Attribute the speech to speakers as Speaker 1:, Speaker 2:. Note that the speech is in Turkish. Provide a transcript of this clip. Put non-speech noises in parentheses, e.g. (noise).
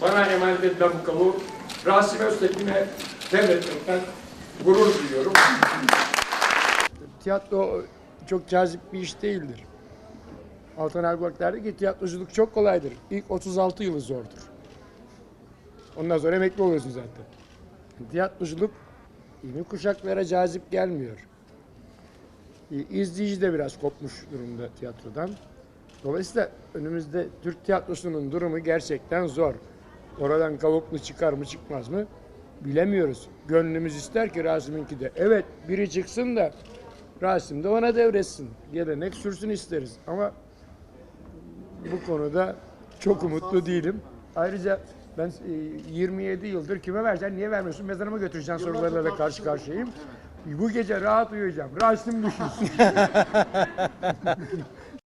Speaker 1: bana emanet edilen bu kamu Rasim Öztekin'e devretmekten gurur duyuyorum.
Speaker 2: Tiyatro çok cazip bir iş değildir. Altan Ergok derdi ki tiyatroculuk çok kolaydır. İlk 36 yılı zordur. Ondan sonra emekli oluyorsun zaten. Tiyatroculuk yeni kuşaklara cazip gelmiyor. İzleyici de biraz kopmuş durumda tiyatrodan. Dolayısıyla önümüzde Türk tiyatrosunun durumu gerçekten zor. Oradan kavuklu çıkar mı çıkmaz mı bilemiyoruz. Gönlümüz ister ki Rasim'inki de. Evet biri çıksın da Rasim de ona devretsin. Gelenek sürsün isteriz. Ama bu konuda çok umutlu değilim. Ayrıca ben e, 27 yıldır kime vereceksin, niye vermiyorsun, mezarıma götüreceksin sorularla da karşı karşıyayım. Bu gece rahat uyuyacağım. Rasim düşünsün. (laughs)